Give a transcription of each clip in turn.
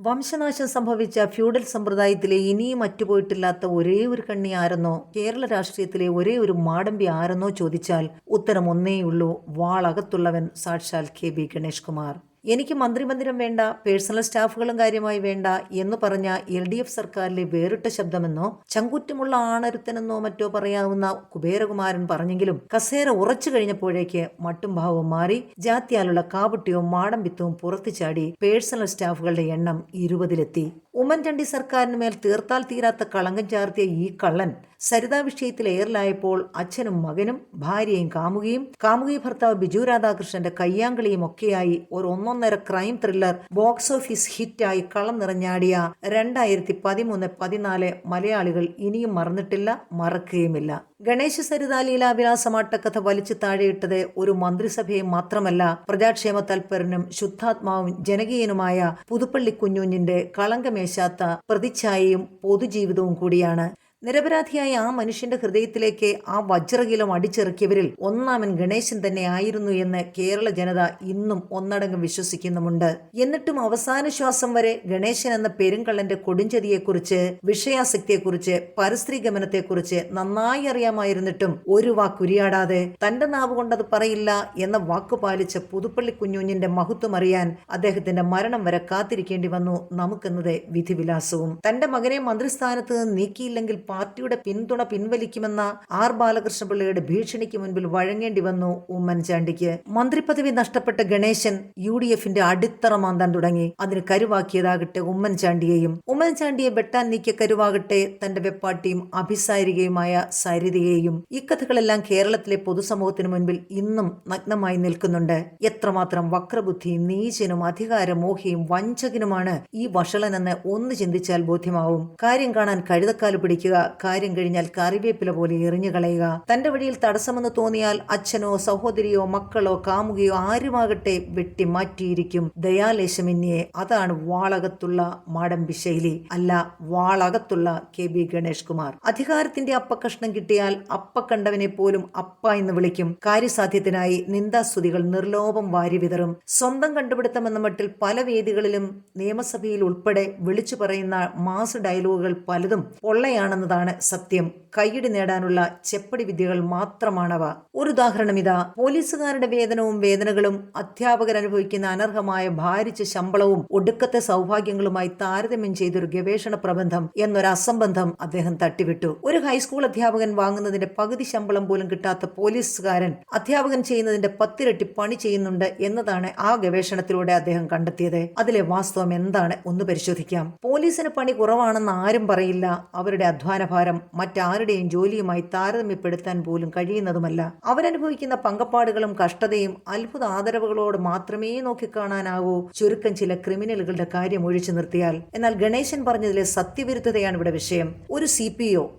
വംശനാശം സംഭവിച്ച ഫ്യൂഡൽ സമ്പ്രദായത്തിലെ ഇനിയും അറ്റുപോയിട്ടില്ലാത്ത ഒരേ ഒരു കണ്ണി ആരെന്നോ കേരള രാഷ്ട്രീയത്തിലെ ഒരേ ഒരു മാടമ്പി ആരെന്നോ ചോദിച്ചാൽ ഉത്തരം ഒന്നേയുള്ളൂ വാളകത്തുള്ളവൻ സാക്ഷാൽ കെ ബി ഗണേഷ് കുമാർ എനിക്ക് മന്ത്രിമന്ദിരം വേണ്ട പേഴ്സണൽ സ്റ്റാഫുകളും കാര്യമായി വേണ്ട എന്ന് പറഞ്ഞ എൽ ഡി എഫ് സർക്കാരിലെ വേറിട്ട ശബ്ദമെന്നോ ചങ്കുറ്റമുള്ള ആണരുത്തനെന്നോ മറ്റോ പറയാവുന്ന കുബേരകുമാരൻ പറഞ്ഞെങ്കിലും കസേര ഉറച്ചു കഴിഞ്ഞപ്പോഴേക്ക് മട്ടും ഭാവവും മാറി ജാത്യാലുള്ള കാപുട്ടിയും മാടമ്പിത്തവും പുറത്തു ചാടി പേഴ്സണൽ സ്റ്റാഫുകളുടെ എണ്ണം ഇരുപതിലെത്തി. ഉമ്മൻചാണ്ടി സർക്കാരിന് മേൽ തീർത്താൽ തീരാത്ത കളങ്കം ചാർത്തിയ ഈ കള്ളൻ സരിതാ വിഷയത്തിൽ എയറിലായപ്പോൾ അച്ഛനും മകനും ഭാര്യയും കാമുകിയും കാമുകി ഭർത്താവ് ബിജു രാധാകൃഷ്ണന്റെ കയ്യാങ്കളിയും ഒക്കെയായി ഒരു ഒന്നൊന്നര ക്രൈം ത്രില്ലർ ബോക്സ് ഓഫീസ് ഹിറ്റായി കളം നിറഞ്ഞാടിയ രണ്ടായിരത്തി പതിമൂന്ന് പതിനാല് മലയാളികൾ ഇനിയും മറന്നിട്ടില്ല മറക്കുകയുമില്ല. ഗണേശ സരിതാ ലീലാവിലാസമാട്ടക്കഥ വലിച്ചു താഴെയിട്ടത് ഒരു മന്ത്രിസഭയെ മാത്രമല്ല പ്രജാക്ഷേമ തൽപരനും ശുദ്ധാത്മാവും ജനകീയനുമായ പുതുപ്പള്ളി കുഞ്ഞുഞ്ഞിന്റെ കളങ്കമേശാത്ത പ്രതിച്ഛായയും പൊതുജീവിതവും കൂടിയാണ്. നിരപരാധിയായ ആ മനുഷ്യന്റെ ഹൃദയത്തിലേക്ക് ആ വജ്രകിലം അടിച്ചിറക്കിയവരിൽ ഒന്നാമൻ ഗണേശൻ തന്നെ ആയിരുന്നു എന്ന് കേരള ജനത ഇന്നും ഒന്നടങ്കം വിശ്വസിക്കുന്നുമുണ്ട്. എന്നിട്ടും അവസാന ശ്വാസം വരെ ഗണേശൻ എന്ന പെരുങ്കള്ളന്റെ കൊടുംചതിയെക്കുറിച്ച് വിഷയാസക്തിയെക്കുറിച്ച് പരസ്ത്രീ ഗമനത്തെക്കുറിച്ച് നന്നായി അറിയാമായിരുന്നിട്ടും ഒരു വാക്കുരിയാടാതെ തന്റെ നാവ് കൊണ്ടത് പറയില്ല എന്ന വാക്കു പാലിച്ച പുതുപ്പള്ളി കുഞ്ഞുഞ്ഞിന്റെ മഹത്വം അറിയാൻ അദ്ദേഹത്തിന്റെ മരണം വരെ കാത്തിരിക്കേണ്ടി വന്നു നമുക്കെന്നത് വിധിവിലാസവും. തന്റെ മകനെ മന്ത്രിസ്ഥാനത്ത് നിന്ന് നീക്കിയില്ലെങ്കിൽ പാർട്ടിയുടെ പിന്തുണ പിൻവലിക്കുമെന്ന ആർ ബാലകൃഷ്ണപിള്ളയുടെ ഭീഷണിക്ക് മുൻപിൽ വഴങ്ങേണ്ടി വന്നു ഉമ്മൻചാണ്ടിക്ക്. മന്ത്രിപദവി നഷ്ടപ്പെട്ട ഗണേശൻ യു ഡി എഫിന്റെ അടിത്തറ മാന്താൻ തുടങ്ങി. അതിന് കരുവാക്കിയതാകട്ടെ ഉമ്മൻചാണ്ടിയെയും. ഉമ്മൻചാണ്ടിയെ വെട്ടാൻ നീക്കിയ കരുവാകട്ടെ തന്റെ വെപ്പാട്ടിയും അഭിസാരികയുമായ സരിതയെയും. ഇക്കഥകളെല്ലാം കേരളത്തിലെ പൊതുസമൂഹത്തിന് മുൻപിൽ ഇന്നും നഗ്നമായി നിൽക്കുന്നുണ്ട്. എത്രമാത്രം വക്രബുദ്ധി നീചനും അധികാരമോഹിയും വഞ്ചകനുമാണ് ഈ വഷളനെന്ന് ഒന്ന് ചിന്തിച്ചാൽ ബോധ്യമാവും. കാര്യം കാണാൻ കഴുതക്കാൽ പിടിക്കുക കാര്യം കഴിഞ്ഞാൽ കറിവേപ്പില പോലെ എറിഞ്ഞു കളയുക. തന്റെ വഴിയിൽ തടസ്സമെന്ന് തോന്നിയാൽ അച്ഛനോ സഹോദരിയോ മക്കളോ കാമുകയോ ആരുമാകട്ടെ വെട്ടി മാറ്റിയിരിക്കും ദയാലേശമിന്യെ അതാണ് വാളകത്തുള്ള മാടമ്പി ശൈലി. അല്ല വാളകത്തുള്ള കെ ബി ഗണേഷ് കുമാർ. അധികാരത്തിന്റെ അപ്പക്കഷ്ണം കിട്ടിയാൽ അപ്പ കണ്ടവനെ പോലും അപ്പ എന്ന് വിളിക്കും. കാര്യസാധ്യത്തിനായി നിന്ദാസ്തുതികൾ നിർലോഭം വാരി വിതറും. സ്വന്തം കണ്ടുപിടുത്തമെന്ന മട്ടിൽ പല വേദികളിലും നിയമസഭയിൽ ഉൾപ്പെടെ വിളിച്ചു പറയുന്ന മാസ് ഡയലോഗുകൾ പലതും പൊള്ളയാണെന്നതാണ് സത്യം. കൈയിടി നേടാനുള്ള ചെപ്പടി വിദ്യകൾ മാത്രമാണവ. ഒരു ഉദാഹരണം ഇതാ പോലീസുകാരുടെ വേതനവും വേദനകളും അധ്യാപകർ അനുഭവിക്കുന്ന അനർഹമായ ഭാരിച്ച ശമ്പളവും ഒടുക്കത്തെ സൗഭാഗ്യങ്ങളുമായി താരതമ്യം ചെയ്തൊരു ഗവേഷണ പ്രബന്ധം എന്നൊരു അസംബന്ധം അദ്ദേഹം തട്ടിവിട്ടു. ഒരു ഹൈസ്കൂൾ അധ്യാപകൻ വാങ്ങുന്നതിന്റെ പകുതി ശമ്പളം പോലും കിട്ടാത്ത പോലീസുകാരൻ അധ്യാപകൻ ചെയ്യുന്നതിന്റെ പത്തിരട്ടി പണി ചെയ്യുന്നുണ്ട് എന്നതാണ് ആ ഗവേഷണത്തിലൂടെ അദ്ദേഹം കണ്ടെത്തിയത്. അതിലെ വാസ്തവം എന്താണ്? ഒന്ന് പരിശോധിക്കാം. പോലീസിന് പണി കുറവാണെന്ന് ആരും പറയില്ല. അവരുടെ അധ്വാനഭാരം മറ്റാരുടെയും ജോലിയുമായി താരതമ്യപ്പെടുത്താൻ പോലും കഴിയുന്നതുമല്ല. അവരനുഭവിക്കുന്ന പങ്കപ്പാടുകളും കഷ്ടതയും അത്ഭുത ആദരവുകളോട് മാത്രമേ നോക്കിക്കാണാനാവൂ. ചുരുക്കം ചില ക്രിമിനലുകളുടെ കാര്യം ഒഴിച്ചു നിർത്തിയാൽ. എന്നാൽ ഗണേശൻ പറഞ്ഞതിലെ സത്യവിരുദ്ധതയാണ് ഇവിടെ വിഷയം. ഒരു സി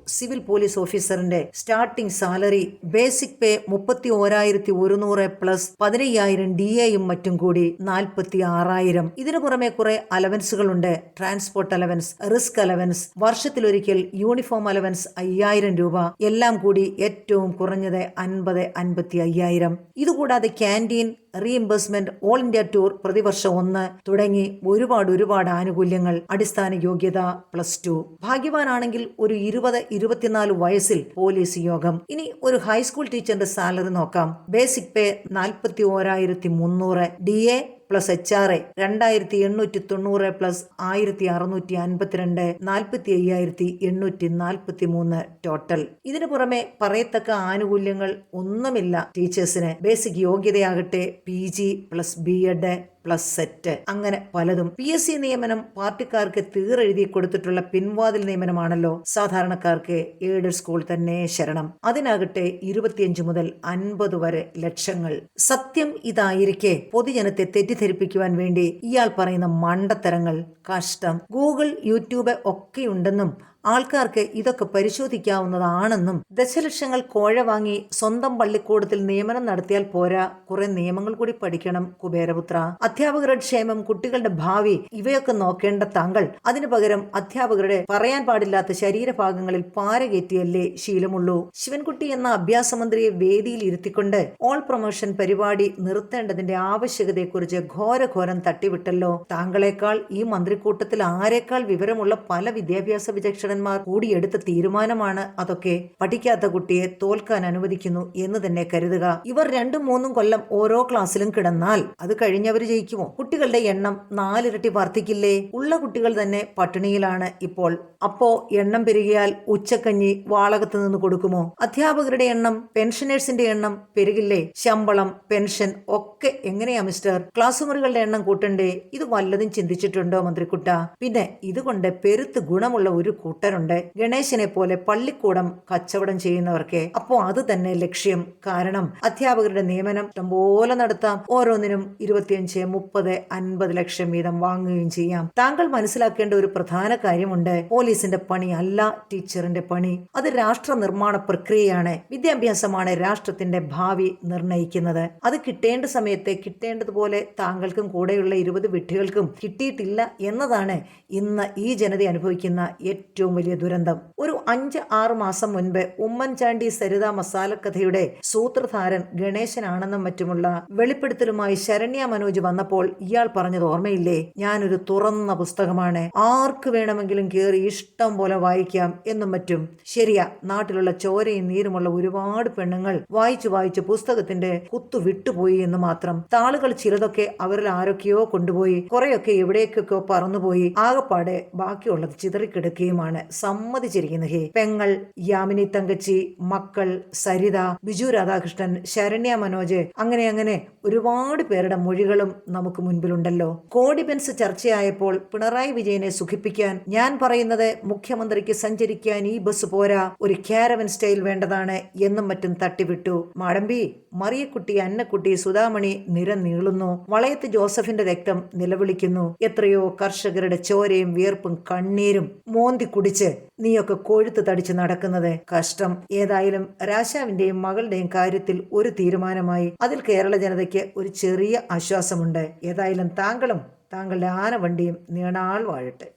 സിവിൽ പോലീസ് ഓഫീസറിന്റെ സ്റ്റാർട്ടിംഗ് സാലറി ബേസിക് പേ മുപ്പത്തി ഓരായിരത്തി ഒരുന്നൂറ് പ്ലസ് പതിനയ്യായിരം ഡി എയും മറ്റും കൂടി നാൽപ്പത്തി ആറായിരം ഇതിനു പുറമെ കുറെ അലവൻസുകളുണ്ട്. ട്രാൻസ്പോർട്ട് അലവൻസ് റിസ്ക് അലവൻസ് വർഷത്തിലൊരിക്കൽ യൂണിഫോം അലവൻസ് അയ്യായിരം രൂപ. എല്ലാം കൂടി ഏറ്റവും കുറഞ്ഞത് അൻപത് അൻപത്തി അയ്യായിരം. ഇതുകൂടാതെ canteen reimbursement all India tour പ്രതിവർഷം ഒന്ന് തുടങ്ങി ഒരുപാട് ഒരുപാട് ആനുകൂല്യങ്ങൾ അടിസ്ഥാന യോഗ്യത പ്ലസ് ടു ഭാഗ്യവാനാണെങ്കിൽ ഒരു ഇരുപത് ഇരുപത്തിനാല് വയസ്സിൽ പോലീസ് യോഗം. ഇനി ഒരു ഹൈസ്കൂൾ ടീച്ചറിന്റെ സാലറി നോക്കാം. ബേസിക് പേ നാൽപ്പത്തി ഓരായിരത്തി മുന്നൂറ് D A plus H R A രണ്ടായിരത്തി എണ്ണൂറ്റി തൊണ്ണൂറ് പ്ലസ് ആയിരത്തി അറുന്നൂറ്റി അൻപത്തിരണ്ട് നാൽപ്പത്തി അയ്യായിരത്തി എണ്ണൂറ്റി നാൽപ്പത്തി മൂന്ന് ടോട്ടൽ ഇതിനു പുറമെ പറയത്തക്ക ആനുകൂല്യങ്ങൾ ഒന്നുമില്ല ടീച്ചേഴ്സിന് basic യോഗ്യതയാകട്ടെ P G plus B Ed plus SET. അങ്ങനെ പലതും പി എസ് സി നിയമനം പാർട്ടിക്കാർക്ക് തീറെഴുതി കൊടുത്തിട്ടുള്ള പിൻവാതിൽ നിയമനമാണല്ലോ. സാധാരണക്കാർക്ക് എയ്ഡഡ് സ്കൂൾ തന്നെ ശരണം. അതിനാകട്ടെ ഇരുപത്തിയഞ്ച് മുതൽ അൻപത് വരെ ലക്ഷങ്ങൾ. സത്യം ഇതായിരിക്കെ. പൊതുജനത്തെ തെറ്റിദ്ധരിപ്പിക്കുവാൻ വേണ്ടി ഇയാൾ പറയുന്ന മണ്ടത്തരങ്ങൾ കഷ്ടം. ഗൂഗിൾ യൂട്യൂബ് ഒക്കെയുണ്ടെന്നും ആൾക്കാർക്ക് ഇതൊക്കെ പരിശോധിക്കാവുന്നതാണെന്നും ദശലക്ഷങ്ങൾ കോഴ വാങ്ങി സ്വന്തം പള്ളിക്കൂടത്തിൽ നിയമനം നടത്തിയാൽ പോരാ. കുറെ നിയമങ്ങൾ കൂടി പഠിക്കണം കുബേരപുത്ര. അധ്യാപകരുടെ ക്ഷേമം കുട്ടികളുടെ ഭാവി ഇവയൊക്കെ നോക്കേണ്ട താങ്കൾ. അതിനു പകരം അധ്യാപകരുടെ പറയാൻ പാടില്ലാത്ത ശരീരഭാഗങ്ങളിൽ പാരകേറ്റിയല്ലേ ശീലമുള്ളൂ. ശിവൻകുട്ടി എന്ന അഭ്യാസ മന്ത്രിയെ വേദിയിൽ ഇരുത്തിക്കൊണ്ട് ഓൾ പ്രൊമോഷൻ പരിപാടി നിർത്തേണ്ടതിന്റെ ആവശ്യകതയെക്കുറിച്ച് ഘോരഘോരം തട്ടിവിട്ടല്ലോ. താങ്കളെക്കാൾ ഈ മന്ത്രിക്കൂട്ടത്തിൽ ആരെക്കാൾ വിവരമുള്ള പല വിദ്യാഭ്യാസ വിചക്ഷണന്മാർ കൂടിയെടുത്ത തീരുമാനമാണ് അതൊക്കെ. പഠിക്കാത്ത കുട്ടിയെ തോൽക്കാൻ അനുവദിക്കുന്നു എന്ന് തന്നെ കരുതുക. ഇവർ രണ്ടും മൂന്നും കൊല്ലം ഓരോ ക്ലാസ്സിലും കിടന്നാൽ അത് കഴിഞ്ഞവർ ജയിക്കുമോ കുട്ടികളുടെ എണ്ണം നാലിരട്ടി വർദ്ധിക്കില്ലേ? ഉള്ള കുട്ടികൾ തന്നെ പട്ടിണിയിലാണ് ഇപ്പോൾ. അപ്പോ എണ്ണം പെരുകിയാൽ ഉച്ചക്കഞ്ഞി വാളകത്ത് നിന്ന് കൊടുക്കുമോ? അധ്യാപകരുടെ എണ്ണം പെൻഷനേഴ്സിന്റെ എണ്ണം പെരുകില്ലേ? ശമ്പളം പെൻഷൻ ഒക്കെ എങ്ങനെയാ മിസ്റ്റർ? ക്ലാസ് മുറികളുടെ എണ്ണം കൂട്ടണ്ടേ? ഇത് വല്ലതും ചിന്തിച്ചിട്ടുണ്ടോ മന്ത്രിക്കുട്ട? പിന്നെ ഇതുകൊണ്ട് പെരുത്ത് ഗുണമുള്ള ഒരു കൂട്ടരുണ്ട്. ഗണേശനെ പോലെ പള്ളിക്കൂടം കച്ചവടം ചെയ്യുന്നവർക്ക്. അപ്പോ അത് തന്നെ ലക്ഷ്യം. കാരണം അധ്യാപകരുടെ നിയമനം ഇഷ്ടംപോലെ നടത്താം. ഓരോന്നിനും ഇരുപത്തിയഞ്ച് മുപ്പത് അൻപത് ലക്ഷം വീതം വാങ്ങുകയും ചെയ്യാം. താങ്കൾ മനസ്സിലാക്കേണ്ട ഒരു പ്രധാന കാര്യമുണ്ട്. പോലീസിന്റെ പണി അല്ല ടീച്ചറിന്റെ പണി. അത് രാഷ്ട്ര നിർമ്മാണ പ്രക്രിയയാണ്. വിദ്യാഭ്യാസമാണ് രാഷ്ട്രത്തിന്റെ ഭാവി നിർണയിക്കുന്നത് അത് കിട്ടേണ്ട സമയത്തെ കിട്ടേണ്ടതുപോലെ താങ്കൾക്കും കൂടെയുള്ള ഇരുപത് വിഡ്ഢികൾക്കും കിട്ടിയിട്ടില്ല എന്നതാണ് ഇന്ന് ഈ ജനത അനുഭവിക്കുന്ന ഏറ്റവും വലിയ ദുരന്തം. ഒരു അഞ്ച് ആറ് മാസം മുൻപ് ഉമ്മൻചാണ്ടി സരിത മസാലക്കഥയുടെ സൂത്രധാരൻ ഗണേശനാണെന്നും മറ്റുമുള്ള വെളിപ്പെടുത്തലുമായി ശരണ്യ മനോജ് വന്നപ്പോൾ ഇയാൾ പറഞ്ഞത് ഓർമ്മയില്ലേ? ഞാനൊരു തുറന്ന പുസ്തകമാണ്. ആർക്ക് വേണമെങ്കിലും കയറി ഇഷ്ടം പോലെ വായിക്കാം എന്നും മറ്റും. ശരിയാ നാട്ടിലുള്ള ചോരയും നീരുമുള്ള ഒരുപാട് പെണ്ണുങ്ങൾ വായിച്ചു വായിച്ച് പുസ്തകത്തിന്റെ കുത്തു വിട്ടുപോയി എന്ന് മാത്രം. താളുകൾ ചിലതൊക്കെ അവരിൽ ആരൊക്കെയോ കൊണ്ടുപോയി കുറെയൊക്കെ എവിടേക്കൊക്കെ പറന്നുപോയി ആകപ്പാടെ ബാക്കിയുള്ളത് ചിതറിക്കിടക്കുകയുമാണ്. സമ്മതിച്ചിരിക്കുന്നത് ഹേ. പെങ്ങൾ യാമിനി തങ്കച്ചി മക്കൾ സരിത ബിജു രാധാകൃഷ്ണൻ ശരണ്യ മനോജ് അങ്ങനെ അങ്ങനെ ഒരുപാട് പേരുടെ മൊഴികളും നമുക്ക് മുൻപിലുണ്ടല്ലോ. കോടി ബെൻസ് ചർച്ചയായപ്പോൾ പിണറായി വിജയനെ സുഖിപ്പിക്കാൻ ഞാൻ പറയുന്നത് മുഖ്യമന്ത്രിക്ക് സഞ്ചരിക്കാൻ ഈ ബസ് പോരാ ഒരു ക്യാരവൻ സ്റ്റൈൽ വേണ്ടതാണ് എന്നും മറ്റും തട്ടിവിട്ടു. മാടമ്പി മറിയക്കുട്ടി അന്നക്കുട്ടി സുധാമണി നിര നീളുന്നു. വളയത്ത് ജോസഫിന്റെ രക്തം നിലവിളിക്കുന്നു. എത്രയോ കർഷകരുടെ ചോരയും വിയർപ്പും കണ്ണീരും മോന്തി കുടിച്ച് നീയൊക്കെ കൊഴുത്ത് തടിച്ച് നടക്കുന്നത് കഷ്ടം. ഏതായാലും രാശാവിന്റെയും മകളുടെയും കാര്യത്തിൽ ഒരു തീരുമാനമായി. അതിൽ കേരള ജനതയ്ക്ക് ഒരു ചെറിയ ആശ്വാസമുണ്ട്. ഏതായാലും താങ്കളും താങ്കളുടെ ആനവണ്ടിയും നീണാൾ വാഴട്ടെ.